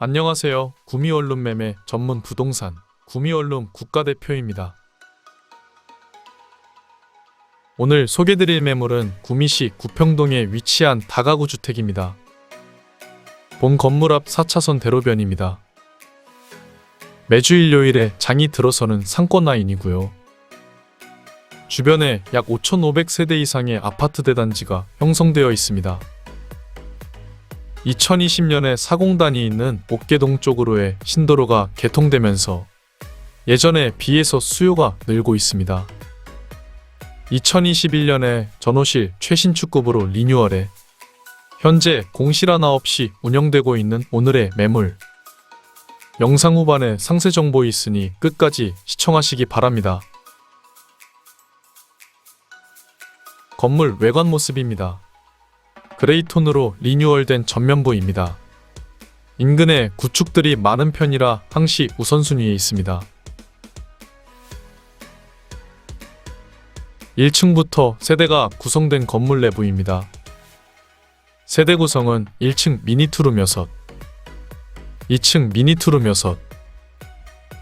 안녕하세요. 구미원룸 매매 전문 부동산 구미원룸 국가대표입니다. 오늘 소개드릴 매물은 구미시 구평동에 위치한 다가구 주택입니다. 본 건물 앞 4차선 대로변입니다. 매주 일요일에 장이 들어서는 상권 라인이고요. 주변에 약 5,500세대 이상의 아파트 대단지가 형성되어 있습니다. 2020년에 사공단이 있는 옥계동 쪽으로의 신도로가 개통되면서 예전에 비해서 수요가 늘고 있습니다. 2021년에 전호실 최신축급으로 리뉴얼해 현재 공실 하나 없이 운영되고 있는 오늘의 매물. 영상 후반에 상세 정보 있으니 끝까지 시청하시기 바랍니다. 건물 외관 모습입니다. 그레이톤으로 리뉴얼된 전면부입니다. 인근에 구축들이 많은 편이라 항시 우선순위에 있습니다. 1층부터 세대가 구성된 건물 내부입니다. 세대 구성은 1층 미니투룸 6, 2층 미니투룸 6,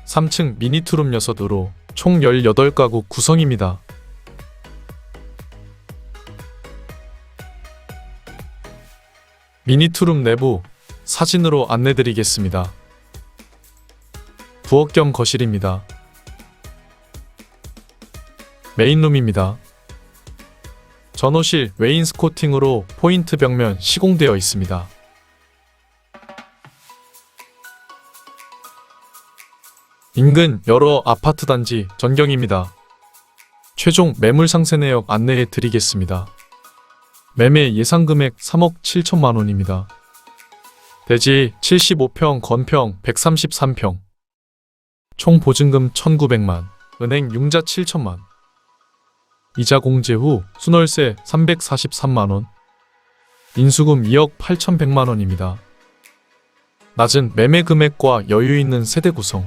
3층 미니투룸 6으로 총 18가구 구성입니다. 미니투룸 내부 사진으로 안내드리겠습니다. 부엌 겸 거실입니다. 메인룸입니다. 전호실 웨인스코팅으로 포인트 벽면 시공되어 있습니다. 인근 여러 아파트 단지 전경입니다. 최종 매물 상세 내역 안내해 드리겠습니다. 매매 예상 금액 3억 7천만 원입니다. 대지 75평, 건평 133평. 총 보증금 1,900만, 은행 융자 7천만. 이자 공제 후 순월세 343만 원. 인수금 2억 8,100만 원입니다. 낮은 매매 금액과 여유 있는 세대 구성.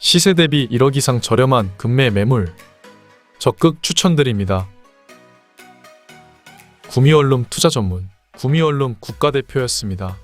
시세 대비 1억 이상 저렴한 금매 매물. 적극 추천드립니다. 구미원룸 투자 전문 구미원룸 국가대표였습니다.